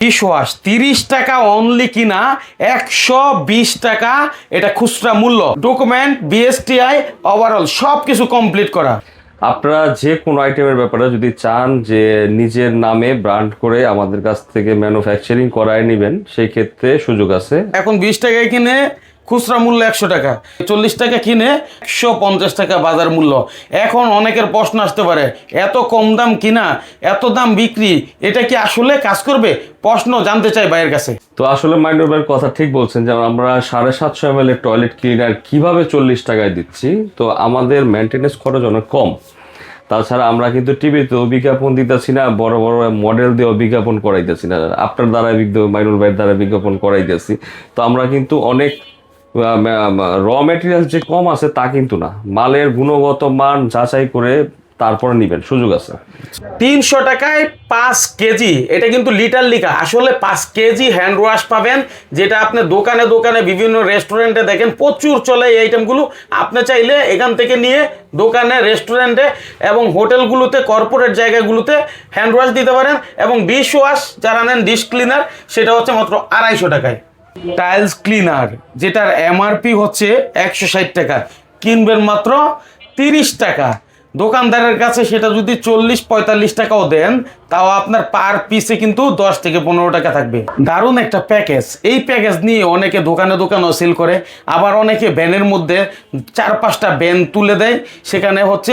Dishwash তিরিশ টাকা only কিনা একশো বিশ টাকা এটা খুচরা মূল্য। ডকুমেন্ট বিএসটিআই ওভারঅল সব কিছু কমপ্লিট করা। আপনারা যে কোনো আইটেমের ব্যাপারে যদি চান যে নিজের নামে ব্র্যান্ড করে আমাদের কাছ থেকে ম্যানুফ্যাকচারিং করায় নেবেন সেই ক্ষেত্রে সুযোগ আছে। এখন বিশ টাকায় কিনে খুচরা মূল্য একশো টাকা। চল্লিশ টাকা কিনে একশো পঞ্চাশ টাকা বাজার মূল্য। এখন অনেকের প্রশ্ন আসতে পারে, এত কম দাম কিনা, এত দাম বিক্রি, এটা কি আসলে কাজ করবে? প্রশ্ন জানতে চাই ভাইয়ের কাছে। তো আসলে মাইন্ডর ভাইয়ের কথা ঠিক বলছেন যে আমরা সাড়ে সাতশো এম টয়লেট ক্লিনার কীভাবে চল্লিশ টাকায় দিচ্ছি, তো আমাদের মেনটেনেন্স খরচ অনেক কম। তাছাড়া আমরা কিন্তু টিভিতেও বিজ্ঞাপন দিতেছি না, বড় বড় মডেল দিয়েও বিজ্ঞাপন করাইতেছি না। আপনার দ্বারা মাইনুল ভাইয়ের দ্বারা বিজ্ঞাপন করাইতেছি। তো আমরা কিন্তু অনেক র মেটেরিয়াল যে কম আছে তা কিন্তু না। মালের গুণগত মান যাচাই করে তারপরে নিবেন, সুযোগ আছে। তিনশো টাকায় পাঁচ কেজি, এটা কিন্তু লিটার লিখা। আসলে পাঁচ কেজি হ্যান্ড ওয়াশ পাবেন, যেটা আপনি দোকানে দোকানে বিভিন্ন রেস্টুরেন্টে দেখেন, প্রচুর চলে এই আইটেমগুলো আপনি চাইলে এখান থেকে নিয়ে দোকানে রেস্টুরেন্টে এবং হোটেলগুলোতে কর্পোরেট জায়গাগুলোতে হ্যান্ড ওয়াশ দিতে পারেন। এবং ডিশ ওয়াশ যারা নেন ডিশ ক্লিনার সেটা হচ্ছে মাত্র আড়াইশো টাকায়। টাইলস ক্লিনার যেটার এমআরপি হচ্ছে একশো ষাট টাকা। কিনবেন মাত্র তিরিশ টাকা। দোকানদারের কাছে সেটা যদি চল্লিশ পঁয়তাল্লিশ টাকাও দেন তাও আপনার পার পিসে কিন্তু দশ থেকে পনেরো টাকা থাকবে। দারুণ একটা প্যাকেজ এই প্যাকেজ নিয়ে অনেকে দোকানে দোকানেও সেল করে আবার অনেকে ব্যানের মধ্যে চার পাঁচটা ব্যান তুলে দেয় সেখানে হচ্ছে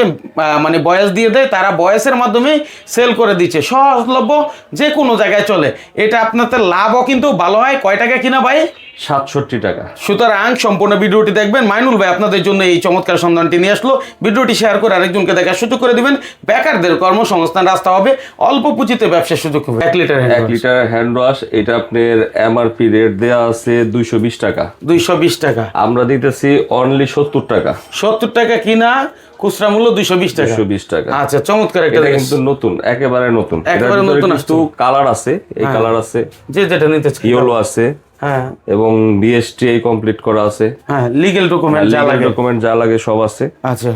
মানে বয়স দিয়ে দেয় তারা বয়সের মাধ্যমে সেল করে দিচ্ছে। সহজলভ্য যে কোনো জায়গায় চলে। এটা আপনাদের লাভও কিন্তু ভালো হয়। কয় টাকা কিনা ভাই? সাতষট্টি টাকা। সুতরাং সম্পূর্ণ ভিডিওটি দেখবেন। মাইনুল ভাই আপনাদের জন্য এই চমৎকার সন্ধানটি নিয়ে আসলো। ভিডিওটি শেয়ার করে আরেকজনকে দেখার সুযোগ করে দিবেন। বেকারদের কর্মসংস্থান রাস্তা হবে। অল্প পুঁজিতে ব্যবসার সুযোগ হবে। এক লিটার এক লিটার হ্যান্ড ওয়াশ এটা আপনার এমআরপি রেট দেওয়া আছে দুইশো বিশ টাকা। দুইশো বিশ টাকা। আমরা দিতেছি অনলি সত্তর টাকা। সত্তর টাকা কিনা খুচরা মূল্য দুইশো বিশ টাকা। দুশো বিশ টাকা। আচ্ছা চমৎকার একটা কিন্তু নতুন একেবারে নতুন। একেবারে নতুন কিন্তু কালার আছে এই কালার আছে। যে যেটা নিতে চাই ইয়েলো আছে। হ্যাঁ। এবং বিএসটি কমপ্লিট করা আছে। হ্যাঁ লিগেল ডকুমেন্ট যা লাগে। ডকুমেন্ট যা লাগে সব আছে। আচ্ছা।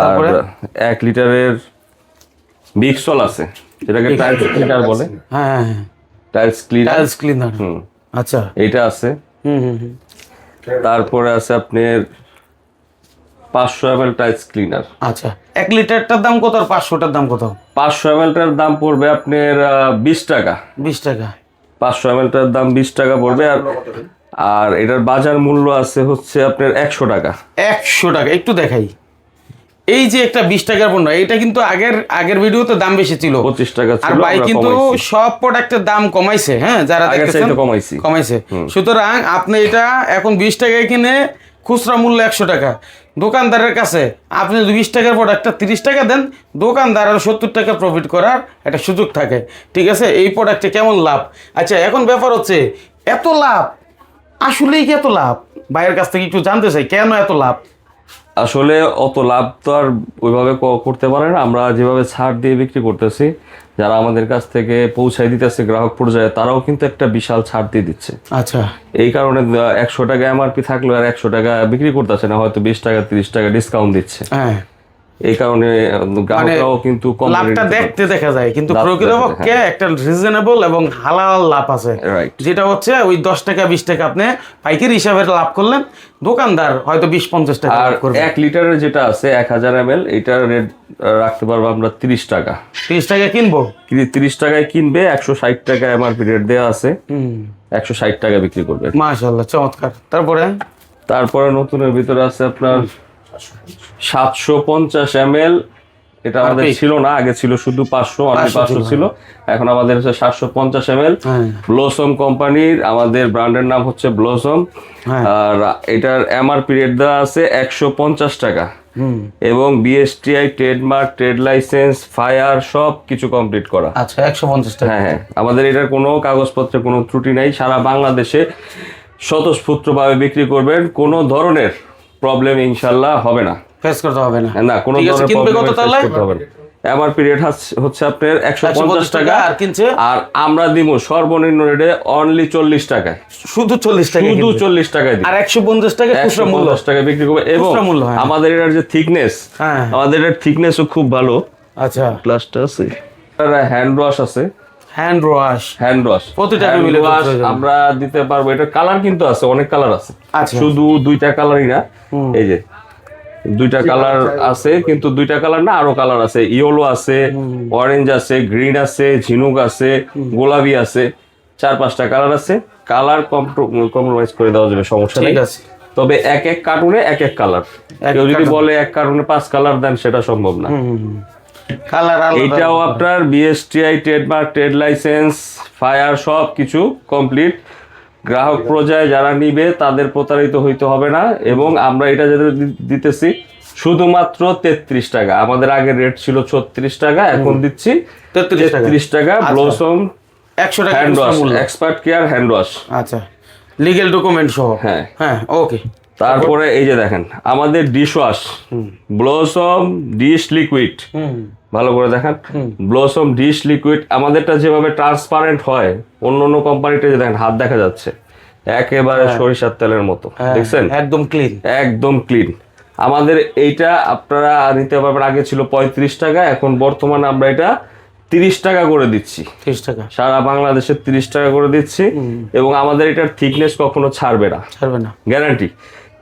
আর এক লিটারের বিক্সল আছে। যেটাকে টাইলস ক্লিনার বলে? হ্যাঁ টাইলস ক্লিনার টাইলস ক্লিনার হুম। আচ্ছা। এইটা আছে। হুম হুম হুম। তারপরে আছে আপনার পাঁচশো এম এল টাইলস ক্লিনার আচ্ছা। এক লিটারটার দাম কত আর পাঁচশোটার দাম কত? পাঁচশো এম এলটার দাম পড়বে আপনার বিশ টাকা। বিশ টাকা। পাঁচশো এম এলটার দাম বিশ টাকা পড়বে আর আর এটার বাজার মূল্য আছে হচ্ছে আপনার একশো টাকা। একশো টাকা। একটু দেখাই। এই যে একটা বিশ টাকার পণ্য এটা কিন্তু আগের আগের ভিডিওতে দাম বেশি ছিল। পঁচিশ টাকা আর ভাই কিন্তু সব প্রোডাক্টের দাম কমাইছে হ্যাঁ যারা দেখতেছেন কমাইছে। সুতরাং আপনি এটা এখন বিশ টাকায় কিনে খুচরা মূল্য একশো টাকা। দোকানদারের কাছে আপনি যদি বিশ টাকার প্রোডাক্টটা তিরিশ টাকা দেন দোকানদার আর সত্তর টাকা প্রফিট করার একটা সুযোগ থাকে। ঠিক আছে? এই প্রোডাক্টে কেমন লাভ? আচ্ছা এখন ব্যাপার হচ্ছে এত লাভ আসলেই কি এত লাভ? ভাইয়ের কাছ থেকে একটু জানতে চাই কেন এত লাভ? আসলে অত লাভ তো আর ওইভাবে করতে পারে না। আমরা যেভাবে ছাড় দিয়ে বিক্রি করতেছি যারা আমাদের কাছ থেকে পৌঁছাই দিতেছে গ্রাহক পর্যায়ে তারাও কিন্তু একটা বিশাল ছাড় দিয়ে দিচ্ছে। আচ্ছা। এই কারণে একশো টাকা এমআরপি থাকলেও আর একশো টাকা বিক্রি করতেছে না হয়তো বিশ টাকা তিরিশ টাকা ডিসকাউন্ট দিচ্ছে। হ্যাঁ। এই কারণে গ্রাহকরাও কিন্তু কম লাভটা দেখতে দেখা যায় কিন্তু প্রকৃতপক্ষে একটা রিজনেবল এবং হালাল লাভ আছে। যেটা হচ্ছে ওই দশ টাকা বিশ টাকা আপনি পাইকারি হিসাবে লাভ করলেন দোকানদার হয়তো বিশ পঞ্চাশ টাকা আর এক লিটারের যেটা আছে এক হাজার এম এল এটার রেট রাখতে পারব আমরা তিরিশ টাকা। তিরিশ টাকা কিনবো? তিরিশ টাকায় কিনবে একশো ষাট টাকা এমআরপি রেট দেওয়া আছে। হুম। একশো ষাট টাকা বিক্রি করবে। মাশাল্লাহ চমৎকার। তারপরে? তারপরে নতুনের ভিতরে আছে আপনার সাতশো পঞ্চাশ এম এটা আমাদের ছিল না আগে ছিল শুধু পাঁচশো অনলি পাঁচশো ছিল এখন আমাদের হচ্ছে সাতশো পঞ্চাশ এম এল হ্যাঁ। ব্লসম কোম্পানির আমাদের ব্র্যান্ডের নাম হচ্ছে ব্লসম হ্যাঁ। আর এটার এমআরপি রেট দেওয়া আছে একশো পঞ্চাশ টাকা। হুম। এবং BSTI trademark trade licence fire সব কিছু কমপ্লিট করা। আচ্ছা একশো পঞ্চাশ টাকা। হ্যাঁ হ্যাঁ। আমাদের এটার কোনো কাগজপত্রে কোনো ত্রুটি নাই। সারা বাংলাদেশে স্বতঃস্ফূর্তভাবে বিক্রি করবেন কোনো ধরনের প্রবলেম ইনশাল্লাহ হবে না। ফেস করতে হবে না। না কোনো ধরনের প্রবলেম? করতে হবে না। আমার পিরিয়ড হচ্ছে আপনার একশো পঞ্চাশ 150 টাকা আর কিনছে? আর আমরা দিব সর্বনিম্ন রেটে অনলি চল্লিশ টাকায়। শুধু চল্লিশ টাকা শুধু। চল্লিশ টাকায় আর একশো পঞ্চাশ টাকা একশো খুচরা মূল্য। পঞ্চাশ টাকা বিক্রি করবে। এবং মূল্য, হ্যাঁ। আমাদের এটার যে থিকনেস হ্যাঁ। আমাদের এটার থিকনেসও খুব ভালো। আচ্ছা। প্লাসটা আছে। হ্যান্ড ওয়াশ আছে। হ্যান্ড ওয়াশ হ্যান্ড ওয়াশ প্রতিটা মিলে আমরা দিতে পারব। এটা কালার কিন্তু আছে অনেক কালার আছে। আচ্ছা। শুধু দুইটা কালারই না। এই যে দুইটা কালার আছে কিন্তু দুইটা কালার না আরও কালার আছে। ইয়েলো আছে অরেঞ্জ আছে গ্রিন আছে ঝিনুক আছে গোলাপি আছে। চার পাঁচটা কালার আছে। কালার কম্প্রোমাইজ করে দেওয়া যাবে সমস্যা নেই। ঠিক আছে। তবে এক এক কার্টুনে এক এক কালার কেউ যদি বলে এক কার্টুনে পাঁচ কালার দেন সেটা সম্ভব না। কালার এইটাও আপনার BSTI trademark trade licence fire সব কিছু কমপ্লিট গ্রাহক পর্যায়ে যারা নিবে তাদের প্রতারিত হইতে হবে না। এবং আমরা এটা যাদের দিতেছি শুধুমাত্র তেত্রিশ টাকা। আমাদের আগে রেট ছিল ছত্রিশ টাকা এখন দিচ্ছি তেত্রিশ টাকা। ব্লসম একশো টাকা hand wash expert care hand wash আচ্ছা। লিগেল ডকুমেন্ট সহ। হ্যাঁ। হ্যাঁ ওকে তারপরে এই যে দেখেন আমাদের dish wash Blossom dish liquid ভালো করে দেখেন। ব্লসম ডিশ লিকুইড আমাদেরটা যেভাবে ট্রান্সপারেন্ট হয় অন্য অন্য কোম্পানিটা যে দেখেন হাত দেখা যাচ্ছে। একেবারে সরিষার তেলের মতো হ্যাঁ, দেখছেন? একদম ক্লিন একদম ক্লিন আমাদের এইটা আপনারা নিতে পারবেন আগে ছিল পঁয়ত্রিশ টাকা এখন বর্তমানে আমরা এটা তিরিশ টাকা করে দিচ্ছি। তিরিশ টাকা। সারা বাংলাদেশে তিরিশ টাকা করে দিচ্ছি এবং আমাদের এটার থিকনেস কখনো ছাড়বে না। ছাড়বে না। গ্যারান্টি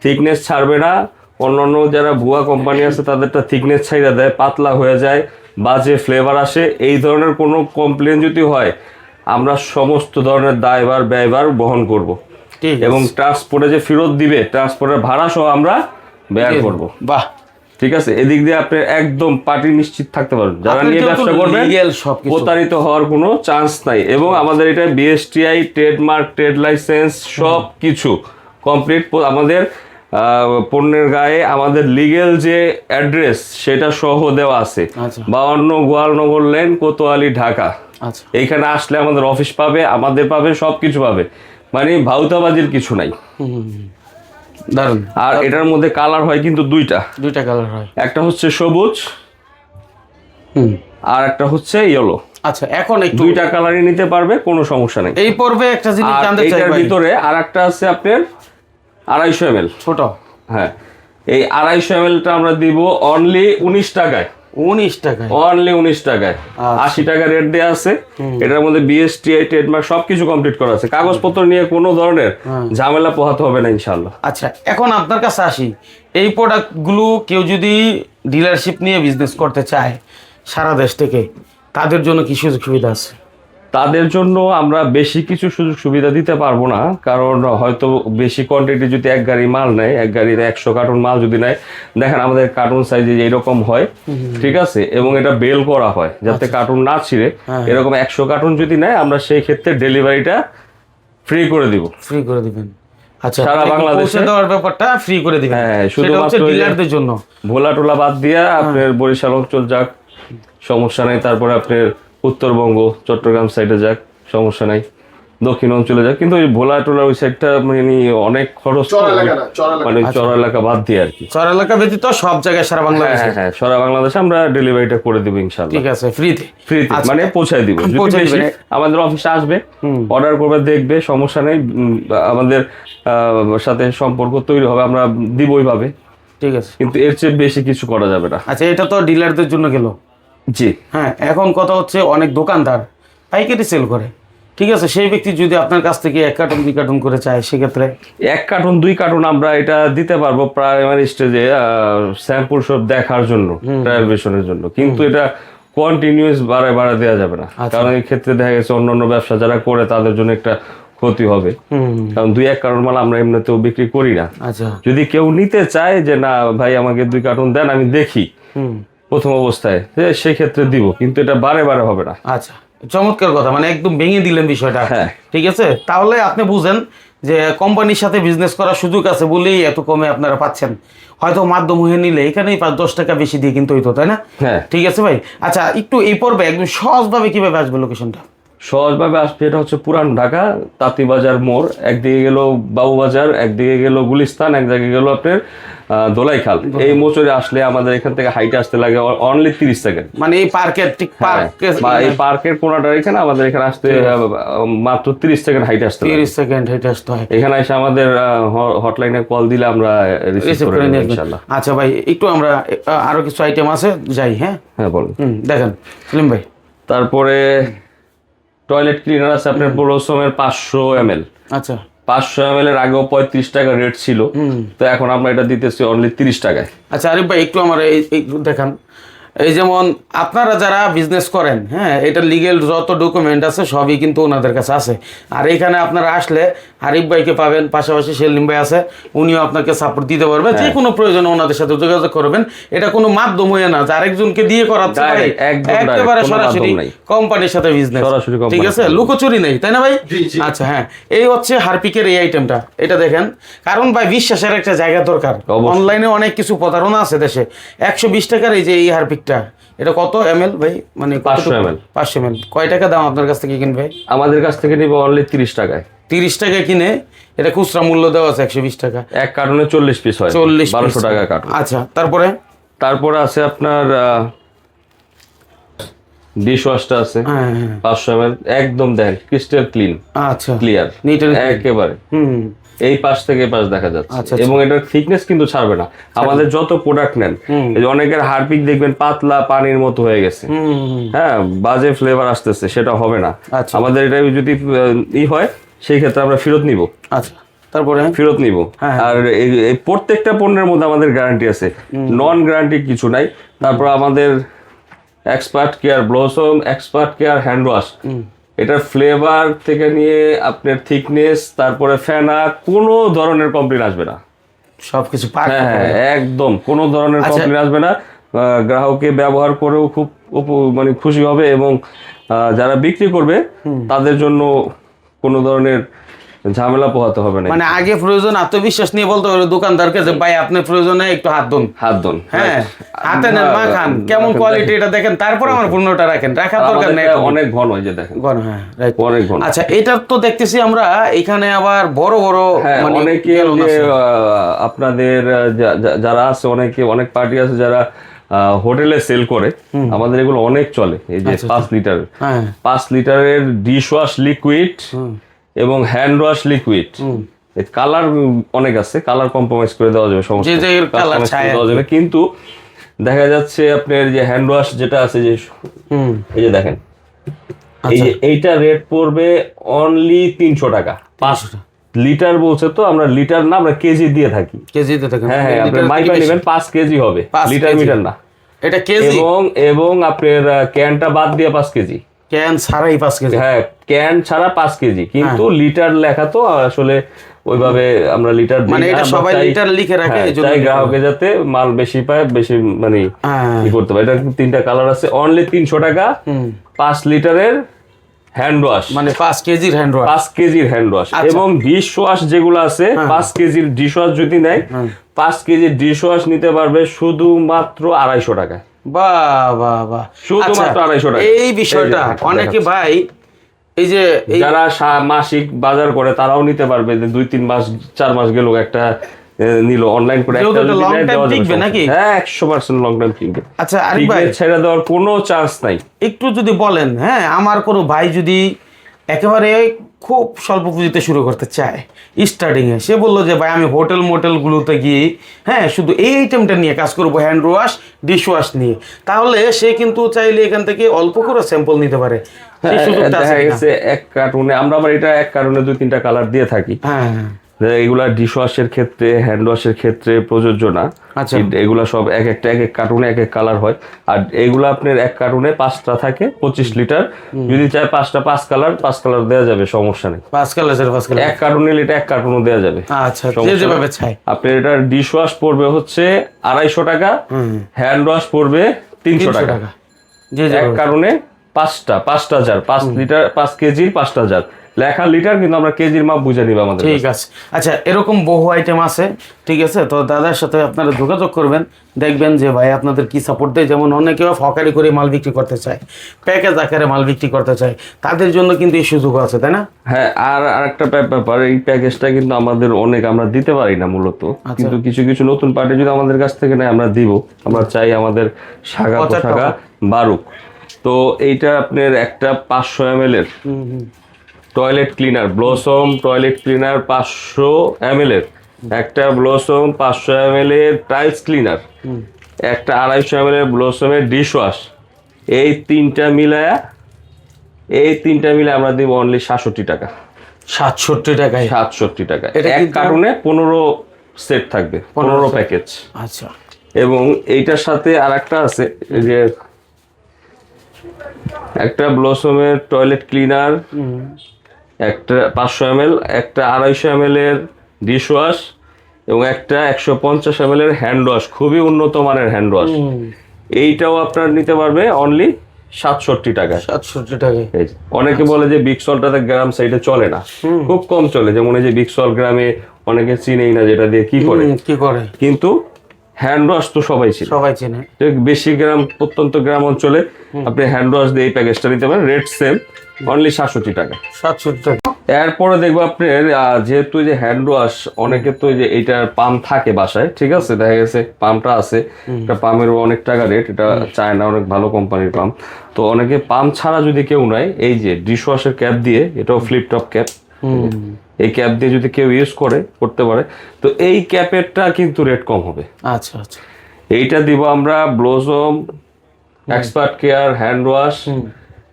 থিকনেস ছাড়বে না অন্যান্য যারা ভুয়া কোম্পানি আছে তাদেরটা থিকনেস ছাইড়া দেয় পাতলা হয়ে যায় বাজে ফ্লেভার আসে। এই ধরনের কোনো কমপ্লেন যদি হয় আমরা সমস্ত ধরনের দায়ভার ব্যয়ভার বহন করব। ঠিক এবং ট্রান্সপোর্টে যে ফেরত দিবে ট্রান্সপোর্টের ভাড়া সহ আমরা ব্যয় করব। বাহ। ঠিক আছে? এদিক দিয়ে আপনি একদম পার্টি নিশ্চিত থাকতে পারবেন। যারা নিয়ে ব্যবসা করবেন প্রতারিত হওয়ার কোনো চান্স নাই। এবং আমাদের এটা বিএসটিআই ট্রেডমার্ক ট্রেড লাইসেন্স সব কিছু কমপ্লিট আমাদের পণ্যের গায়ে আমাদের লিগেল যে অ্যাড্রেস সেটা সহ দেওয়া আছে। আচ্ছা। বাউন্ন গোয়ালনগর লেন কোতোয়ালি ঢাকা। আচ্ছা। এইখানে আসলে আমাদের অফিস পাবে আমাদের পাবে সব কিছু পাবে। মানে ভাউতাবাজির কিছু নাই। দারুণ আর এটার মধ্যে কালার হয় কিন্তু দুইটা। দুইটা কালার হয়। একটা হচ্ছে সবুজ হুম। আর একটা হচ্ছে ইয়েলো আচ্ছা এখন একটু দুইটা কালারই নিতে পারবে কোনো সমস্যা নেই। এই পর্বে একটা জিনিস জানতে চাই এটার ভিতরে আর একটা আছে আপনার আড়াইশো এম ছোট। হ্যাঁ। এই আড়াইশো এম টা আমরা দিব অনলি উনিশ টাকায়। উনিশ টাকায়? অনলি উনিশ টাকায়। আচ্ছা। আশি টাকা রেট দেওয়া আছে। এটার মধ্যে বিএসটিআই ট্রেডমার্ক সবকিছু কমপ্লিট করা আছে। কাগজপত্র নিয়ে কোনো ধরনের হ্যাঁ। ঝামেলা পোহাতে হবে না ইনশাল্লাহ আচ্ছা এখন আপনার কাছে আসি। এই প্রোডাক্টগুলো কেউ যদি ডিলারশিপ নিয়ে বিজনেস করতে চায় সারা দেশ থেকে তাদের জন্য কি সুযোগ সুবিধা আছে? তাদের জন্য আমরা বেশি কিছু সুযোগ সুবিধা দিতে পারব না কারণ হয়তো বেশি কোয়ান্টিটি যদি এক গাড়ি মাল নেয় এক গাড়িতে একশো কার্টুন মাল যদি নেয় দেখেন আমাদের কার্টুন সাইজে এরকম হয় ঠিক আছে? এবং এটা বেল করা হয় যাতে কার্টুন না ছিঁড়ে। হ্যাঁ। এরকম একশো কার্টুন যদি নেয় আমরা সেই ক্ষেত্রে ডেলিভারিটা ফ্রি করে দিব। ফ্রি করে দিবেন। আচ্ছা সারা বাংলাদেশে- দেওয়ার ব্যাপারটা ফ্রি করে দিবেন। হ্যাঁ, শুধুমাত্র ডিলারদের জন্য। ভোলা টোলা বাদ দিয়া হ্যাঁ। আপনার বরিশাল অঞ্চল যাক সমস্যা নেই তারপরে আপনার উত্তরবঙ্গ চট্টগ্রাম সাইডে যাক সমস্যা নাই। দক্ষিণ অঞ্চলে যাক কিন্তু ওই ভোলা টোলা ওই সাইডটা মানে অনেক খরচ। মানে চর এলাকা বাদ দিয়ে আর কি। চর এলাকা ব্যতীত সব জায়গায় সারা হ্যাঁ বাংলাদেশে? হ্যাঁ হ্যাঁ সারা বাংলাদেশে আমরা ডেলিভারিটা করে দিব ইনশাল্লাহ ঠিক আছে ফ্রিতে ফ্রিতে আচ্ছা। মানে পৌঁছায় দিব। দিবেন। আমাদের অফিসে আসবে অর্ডার করবে দেখবে সমস্যা নেই আমাদের আহ, সাথে সম্পর্ক তৈরি হবে আমরা দিব ওইভাবে ঠিক আছে। কিন্তু এর চেয়ে বেশি কিছু করা যাবে না। আচ্ছা এটা তো ডিলারদের জন্য গেল। জি। হ্যাঁ এখন কথা হচ্ছে অনেক দোকানদার পাইকারি সেল করে। ঠিক আছে? সেই ব্যক্তি যদি আপনার কাছ থেকে এক কার্টন দুই কার্টন করে চায় সেক্ষেত্রে? এক কার্টুন দুই কার্টুন আমরা এটা দিতে পারব প্রাইমারি স্টেজে স্যাম্পল সব দেখার জন্য ট্রায়াল বেশনের জন্য। কিন্তু এটা কন্টিনিউয়াস বাড়ায় বাড়া দেওয়া যাবে না। আচ্ছা। কারণ এই ক্ষেত্রে দেখা গেছে অন্য অন্য ব্যবসা যারা করে তাদের জন্য একটা ক্ষতি হবে। কারণ দুই এক কার্টুন মাল আমরা এমনিতেও বিক্রি করি না। আচ্ছা। যদি কেউ নিতে চায় যে না ভাই আমাকে দুই কার্টুন দেন আমি দেখি। প্রথম অবস্থায়। সেই ক্ষেত্রে দিব কিন্তু এটা বারে বারে হবে না। আচ্ছা চমৎকার কথা মানে একদম ভেঙে দিলেন বিষয়টা। হ্যাঁ। ঠিক আছে? তাহলে আপনি বুঝেন যে কোম্পানির সাথে বিজনেস করার সুযোগ আছে বলেই এত কমে আপনারা পাচ্ছেন। হয়তো মাধ্যম হয়ে নিলে এখানেই পাঁচ দশ টাকা বেশি দিয়ে কিন্তু হইতো তাই না? হ্যাঁ। ঠিক আছে ভাই? আচ্ছা একটু এই পর্বে একদম সহজভাবে কীভাবে আসবে লোকেশনটা সহজভাবে আসবে এটা হচ্ছে পুরান ঢাকা তাঁতিবাজার মোড় একদিকে গেল বাবুবাজার একদিকে গেল গুলিস্তান এক জায়গায় গেল আপনার দোলাইখাল। এই মোচরে আসলে আমাদের এখান থেকে হাইটে আসতে লাগে অনলি তিরিশ সেকেন্ড মানে এই পার্কের ঠিক পার্ক এই পার্কের কোনাটার এখানে আমাদের এখানে আসতে মাত্র তিরিশ সেকেন্ড হাইটে আসতে তিরিশ সেকেন্ড হেঁটে আসতে হয়। এখানে এসে আমাদের হটলাইনে কল দিলে আমরা রিসিভ করে আচ্ছা ভাই একটু আমরা আরও কিছু আইটেম আছে যাই হ্যাঁ? হ্যাঁ বলুন। হুম দেখেন সেলিম ভাই। তারপরে টয়লেট ক্লিনার আছে আপনার ব্লসমের পাঁচশো এম এল আচ্ছা। পাঁচশো এম এল এর আগেও পঁয়ত্রিশ টাকা রেট ছিল। তো এখন আমরা এটা দিতেছি অনলি তিরিশ টাকায়। আচ্ছা আরে ভাই একটু আমার এই এই দেখান। এই যেমন আপনারা যারা বিজনেস করেন হ্যাঁ এটা লিগেল যত ডকুমেন্ট আছে সবই কিন্তু ওনাদের কাছে আছে। আর এখানে আপনারা আসলে আরিফ ভাইকে পাবেন পাশাপাশি সেলিম ভাই আছে উনিও আপনাকে সাপোর্ট দিতে পারবে। যে কোনো প্রয়োজনে ওনাদের সাথে যোগাযোগ করবেন। এটা কোনো মাধ্যম হয়ে না যে আরেকজনকে দিয়ে করাচ্ছে একেবারে সরাসরি। কোম্পানির সাথে বিজনেস ঠিক আছে? লুকোচুরি নেই তাই না ভাই? আচ্ছা হ্যাঁ। এই হচ্ছে হারপিকের এই আইটেমটা এটা দেখেন। কারণ ভাই বিশ্বাসের একটা জায়গা দরকার। অনলাইনে অনেক কিছু প্রতারণা আছে দেশে। একশো বিশ টাকার এই যে এই হারপিকটা এটা কত এম এল ভাই? মানে 500 ml পাঁচশো এম এল কয় টাকা দাম আপনার কাছ থেকে কিনবে? আমাদের কাছ থেকে নিবে অনলি তিরিশ টাকায়। তিরিশ টাকা কিনে এটা খুচরা মূল্য দেওয়া আছে একশো বিশ টাকা। এক কার্টুনে চল্লিশ পিস হয়। চল্লিশ বারোশো টাকা কার্টুন। আচ্ছা তারপরে? তারপরে আছে আপনার ডিশ ওয়াশটা আছে। হ্যাঁ হ্যাঁ। পাঁচশো এম একদম দেখেন ক্রিস্টাল ক্লিন আচ্ছা। ক্লিয়ার একেবারে। হুম। এই পাশ থেকে এই পাশ দেখা যাচ্ছে। আচ্ছা, এবং এটার থিকনেস কিন্তু ছাড়বে না। আমাদের যত প্রোডাক্ট নেন এই যে অনেকের হারপিক দেখবেন পাতলা পানির মতো হয়ে গেছে। হ্যাঁ বাজে ফ্লেভার আসতেছে সেটা হবে না। আচ্ছা। আমাদের এটা যদি ই হয় সেই ক্ষেত্রে আমরা ফেরত নিব। আচ্ছা তারপরে? ফেরত নিব। হ্যাঁ। আর এই এই প্রত্যেকটা পণ্যের মধ্যে আমাদের গ্যারান্টি আছে। নন গ্যারান্টি কিছু নাই। তারপর আমাদের expert care Blossom expert care hand wash এটার ফ্লেভার থেকে নিয়ে আপনার থিকনেস তারপরে ফেনা কোনো ধরনের কমপ্লেন আসবে না। সবকিছু হ্যাঁ হ্যাঁ একদম কোনো ধরনের আচ্ছা। কমপ্লেন আসবে না। গ্রাহককে গ্রাহকে ব্যবহার করেও খুব মানে খুশি হবে এবং যারা বিক্রি করবে তাদের জন্য কোনো ধরনের ঝামেলা পোহাতে হবে না মানে আগে প্রয়োজন আত্মবিশ্বাস নিয়ে বলতে হবে দোকানদারকে যে ভাই আপনার প্রয়োজনে একটু হাত দুন হাত ধন হ্যাঁ হাতে নেন মা খান কেমন কোয়ালিটি এটা দেখেন তারপর আমার পণ্যটা রাখেন রাখার দরকার নেই অনেক ঘন এই যে দেখেন। গণ, হ্যাঁ অনেক ঘন। আচ্ছা এটার তো দেখতেছি আমরা এখানে আবার বড় বড় হ্যাঁ মানে অনেকে আপনাদের যারা আছে অনেকে অনেক পার্টি আছে যারা হোটেলে সেল করে। আমাদের এগুলো অনেক চলে এই যে পাঁচ লিটার হ্যাঁ। পাঁচ লিটারের ডিশ ওয়াশ লিকুইড এবং হ্যান্ড ওয়াশ লিকুইড কালার অনেক আছে কালার কম্প্রোমাইজ করে দেওয়া যাবে সমস্যা দেওয়া যাবে। কিন্তু দেখা যাচ্ছে আপনার যে হ্যান্ড ওয়াশ যেটা আছে যে এই যে দেখেন আচ্ছা। এই যে এইটা রেট পড়বে অনলি তিনশো টাকা। পাঁচ লিটার বলছে তো আমরা লিটার না আমরা কেজি দিয়ে থাকি। কেজিতে দেখেন হ্যাঁ হ্যাঁ আপনি লিটার মাইকা নেবেন পাঁচ কেজি হবে। লিটার মিটার না। এটা কেজি? এবং এবং আপনার ক্যানটা বাদ দিয়ে পাঁচ কেজি। ক্যান ছাড়াই পাঁচ কেজি। হ্যাঁ ক্যান ছাড়া পাঁচ কেজি। কিন্তু লিটার লেখা তো আসলে ওইভাবে আমরা লিটার মানে এটা সবাই লিটার লিখে রাখে হ্যাঁ, জন্য চাই গ্রাহকে যাতে মাল বেশি পায় বেশি মানে হ্যাঁ। ই করতে পারে। এটা তিনটা কালার আছে। অনলি তিনশো টাকা। পাঁচ লিটারের হ্যান্ড ওয়াশ মানে পাঁচ কেজির হ্যান্ড ওয়াশ পাঁচ কেজির হ্যান্ড ওয়াশ আচ্ছা। এবং ডিশ ওয়াশ যেগুলো আছে পাঁচ কেজির ডিশ ওয়াশ যদি নেয় পাঁচ কেজির ডিশ ওয়াশ নিতে পারবে শুধুমাত্র আড়াইশো টাকা বাহ বাহ বাহ। শুধুমাত্র আচ্ছা, 250 টাকা। এই বিষয়টা অনেকে ভাই এই যে যারা মাসিক বাজার করে তারাও নিতে পারবে যে দুই তিন মাস চার মাস গেল একটা নিল। অনলাইন করে একটা টিকবে নাকি? হ্যাঁ একশো পার্সেন্ট লং টাইম টিকবে। আচ্ছা আরিফ ভাই। ছেড়ে দেওয়ার কোনো চান্স নাই। একটু যদি বলেন হ্যাঁ আমার কোনো ভাই যদি একেবারে খুব স্বল্প পুঁজিতে শুরু করতে চায়। স্টার্টিংয়ে সে বলল যে ভাই আমি হোটেল মোটেলগুলোতে গিয়ে হ্যাঁ শুধু এই আইটেমটা নিয়ে কাজ করব হ্যান্ড ওয়াশ ডিশ ওয়াশ নিয়ে। তাহলে সে কিন্তু চাইলে এখান থেকে অল্প করে স্যাম্পল নিতে পারে। দেখা গেছে এক কার্টুনে আমরা আবার এটা এক কার্টুনে দুই তিনটা কালার দিয়ে থাকি। হ্যাঁ হ্যাঁ। এগুলা ডিশ ওয়াশের ক্ষেত্রে হ্যান্ড ওয়াশের ক্ষেত্রে প্রযোজ্য না। আচ্ছা। এগুলা সব এক একটা এক এক কার্টুনে এক এক কালার হয়। আর এগুলা আপনার এক কার্টুনে পাঁচটা থাকে পঁচিশ লিটার যদি চায় পাঁচটা পাঁচ কালার পাঁচ কালার দেওয়া যাবে সমস্যা নেই। পাঁচ কালার স্যার পাঁচ কালার এক কার্টুন এটা এক কার্টুনও দেওয়া যাবে। আচ্ছা যেভাবে চাই আপনার এটার ডিশ ওয়াশ পড়বে হচ্ছে আড়াইশো টাকা হ্যান্ড ওয়াশ পড়বে তিনশো টাকা। এক কারণে পাঁচটা পাঁচটা জার পাঁচ লিটার পাঁচ কেজির পাঁচটা জার লেখা লিটার কিন্তু আমরা কেজির মাপ বুঝে নিব আমাদের ঠিক আছে। আচ্ছা এরকম বহু আইটেম আছে ঠিক আছে? তো দাদার সাথে আপনারা যোগাযোগ করবেন দেখবেন যে ভাই আপনাদের কি সাপোর্ট দেয়। যেমন অনেকে ফকারি করে মাল বিক্রি করতে চায় প্যাকেজ আকারে মাল বিক্রি করতে চায়। তাদের জন্য কিন্তু এই সুযোগ আছে তাই না? হ্যাঁ আর আরেকটা ব্যাপার এই প্যাকেজটা কিন্তু আমাদের অনেক আমরা দিতে পারি না মূলত। আচ্ছা। কিন্তু কিছু কিছু নতুন পার্টি যদি আমাদের কাছ থেকে নেয় আমরা দিব। আমরা চাই আমাদের শাখা। পোশাখা বারুক তো এইটা আপনার একটা পাঁচশো এম এর। হুম হুম। Toilet cleaner Blossom toilet cleaner পাঁচশো এম এর। একটা ব্লসম পাঁচশো এম এর টাইলস ক্লিনার একটা আড়াইশো এম এর ব্লসমের ডিশ ওয়াশ এই তিনটা মিলায়া এই তিনটা মিলে আমরা দিব অনলি সাতষট্টি টাকা। সাতষট্টি টাকায়? সাতষট্টি টাকা। এটা এক কারণে পনেরো সেট থাকবে পনেরো প্যাকেজ আচ্ছা। এবং এইটার সাথে আর একটা আছে যে একটা ব্লসমের টয়লেট ক্লিনার একটা পাঁচশো এম একটা আড়াইশো এম এর ডিশ ওয়াশ এবং একটা একশো পঞ্চাশ এম এর হ্যান্ড ওয়াশ খুবই উন্নত মানের হ্যান্ড ওয়াশ এইটাও আপনার নিতে পারবে অনলি সাতষট্টি টাকা সাতষট্টি টাকা অনেকে বলে যে বিগ সলটাতে গ্রাম সাইডে চলে না। খুব কম চলে যেমন এই যে বিগ সল গ্রামে অনেকে চিনেই না যেটা দিয়ে কি করে। কি করে? কিন্তু হ্যান্ড ওয়াশ তো সবাই চিনে। সবাই চেনে। বেশি গ্রাম প্রত্যন্ত গ্রাম অঞ্চলে আপনি হ্যান্ড ওয়াশ দিয়ে এই প্যাকেজটা নিতে পারেন রেড সেম অনলি সাতষট্টি টাকা। সাতষট্টি টাকা। এরপরে দেখব আপনার যেহেতু যে হ্যান্ড ওয়াশ অনেকে তো যে এইটার পাম্প থাকে বাসায় ঠিক আছে? দেখা গেছে পাম্পটা আছে। এটা পাম্পের অনেক টাকা রেট এটা চায় না অনেক ভালো কোম্পানির পাম্প তো অনেকে পাম্প ছাড়া যদি কেউ নেয় এই যে ডিশ ওয়াশের ক্যাপ দিয়ে এটাও ফ্লিপ টপ ক্যাপ এই ক্যাপ দিয়ে যদি কেউ ইউজ করে করতে পারে। তো এই ক্যাপেরটা কিন্তু রেট কম হবে। আচ্ছা আচ্ছা। এইটা দিব আমরা Blossom expert care hand wash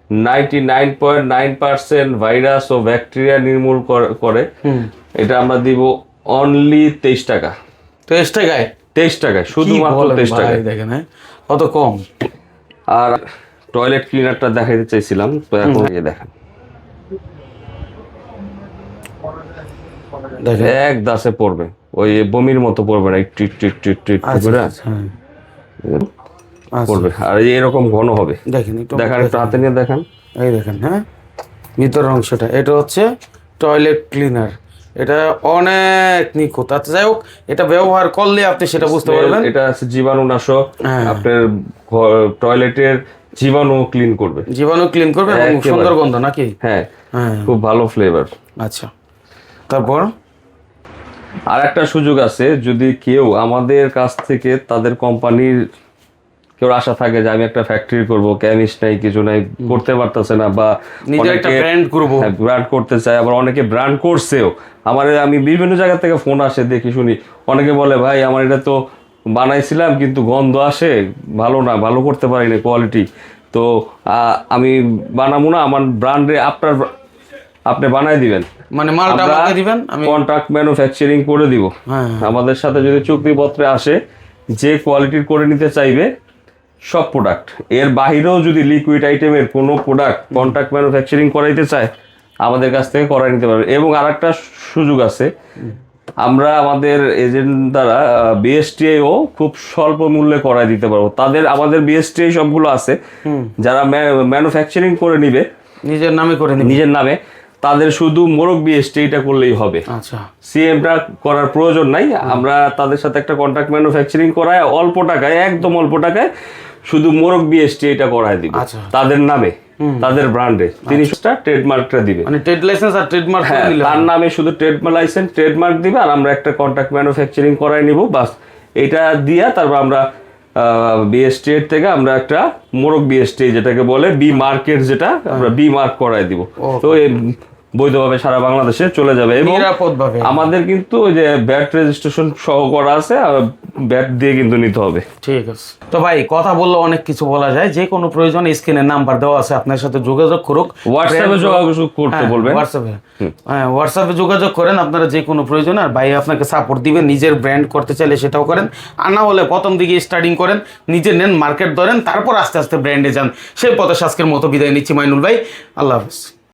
ninety nine point nine percent virus ও ব্যাকটেরিয়া নির্মূল করে এটা আমরা দিব অনলি তেইশ টাকা। তেইশ টাকায়? তেইশ টাকায় শুধুমাত্র তেইশ টাকায়। দেখেন হ্যাঁ কত কম? আর টয়লেট ক্লিনারটা দেখাইতে চাইছিলাম তো এখন দেখেন। এক দাসে পড়বে ওই বমির মতো পড়বে না টিট টিট টিট টিট করে। আচ্ছা, পড়বে আর এই এরকম ঘন হবে। দেখেন একটু দেখান একটু হাতে নিয়ে দেখান। এই দেখেন হ্যাঁ? ভিতরের অংশটা এটা হচ্ছে টয়লেট ক্লিনার এটা অনেক নিখুঁত। আচ্ছা যাই হোক এটা ব্যবহার করলে আপনি সেটা বুঝতে পারবেন। এটা আছে জীবাণুনাশক। হ্যাঁ। আপনার টয়লেটের জীবাণু ক্লিন করবে। জীবাণু ক্লিন করবে এবং সুন্দর গন্ধ নাকি? হ্যাঁ হ্যাঁ। খুব ভালো ফ্লেভার আচ্ছা। তারপর? আর একটা সুযোগ আছে যদি কেউ আমাদের কাছ থেকে তাদের কোম্পানির কেউ আশা থাকে যে আমি একটা ফ্যাক্টরি করব কেমিস্ট নাই কিছু নাই করতে পারতেছে না বা নিজের একটা ব্র্যান্ড করব। হ্যাঁ ব্র্যান্ড করতে চায় আবার অনেকে ব্র্যান্ড করছেও। আমার আমি বিভিন্ন জায়গা থেকে ফোন আসে দেখি শুনি। অনেকে বলে ভাই আমার এটা তো বানাইছিলাম কিন্তু গন্ধ আসে ভালো না ভালো করতে পারি না কোয়ালিটি তো আমি বানাবো না আমার ব্র্যান্ডে আপনার আপনি বানাই দিবেন। মানে মালটা আমাকে দিবেন আমি কন্ট্রাক্ট ম্যানুফ্যাকচারিং করে দিব। হ্যাঁ আমাদের সাথে যদি চুক্তিপত্রে আসে যে কোয়ালিটির করে নিতে চাইবে সব প্রোডাক্টের বাহিরেও যদি লিকুইড আইটেমের কোনো প্রোডাক্ট কন্ট্রাক্ট ম্যানুফ্যাকচারিং করাইতে চায় আমাদের কাছ থেকে করাই নিতে পারবে। এবং আরেকটা সুযোগ আছে আমরা আমাদের এজেন্ট দ্বারা বিএসটিআই ও খুব স্বল্প মূল্যে করাই দিতে পারব। তাদের আমাদের বিএসটিআই সবগুলো আছে যারা ম্যানুফ্যাকচারিং করে নিবে নিজের নামে করে নিবি। নিজের নামে তাদের শুধু মোরগ বিএসটিআইটা করলেই হবে। আচ্ছা। সিএমটা করার প্রয়োজন নাই আমরা তাদের সাথে একটা কন্ট্রাক্ট ম্যানুফ্যাকচারিং করায় অল্প টাকায় একদম অল্প টাকায় শুধু মোরগ বিএসটি এটা করায় দিব। আচ্ছা। তাদের নামে তাদের ব্র্যান্ডে। তিনি সেটা ট্রেডমার্কটা দিবে। মানে ট্রেড লাইসেন্স আর ট্রেডমার্ক হ্যাঁ তার নামে শুধু ট্রেডমার্ক লাইসেন্স ট্রেডমার্ক দিবে আর আমরা একটা কন্ট্রাক্ট ম্যানুফ্যাকচারিং করাই নিব। বাস এটা দিয়া তারপর আমরা বিএসটি এর থেকে আমরা একটা মোরগ বিএসটি যেটাকে বলে বি মার্কেট যেটা আমরা বি মার্ক করাই দিব। তো বৈধভাবে সারা বাংলাদেশে চলে যাবে এবং আমাদের কিন্তু ওই যে ব্যাট রেজিস্ট্রেশন সহ করা আছে ব্যাট দিয়ে কিন্তু নিতে হবে। ঠিক আছে। তো ভাই কথা বললে অনেক কিছু বলা যায়। যে কোনো প্রয়োজন স্ক্রিনের নাম্বার দেওয়া আছে আপনার সাথে যোগাযোগ করুক। হোয়াটসঅ্যাপে যোগাযোগ করতে হ্যাঁ, বলবেন। হোয়াটসঅ্যাপে হ্যাঁ হোয়াটসঅ্যাপে যোগাযোগ করেন আপনারা যে কোনো প্রয়োজন আর ভাই আপনাকে সাপোর্ট দিবেন নিজের ব্র্যান্ড করতে চাইলে সেটাও করেন। আর না হলে প্রথম দিকে স্টার্টিং করেন নিজে নেন মার্কেট ধরেন তারপর আস্তে আস্তে ব্র্যান্ডে যান। সেই পথে আজকের মতো বিদায় নিচ্ছি মাইনুল ভাই। আল্লাহ হাফিজ।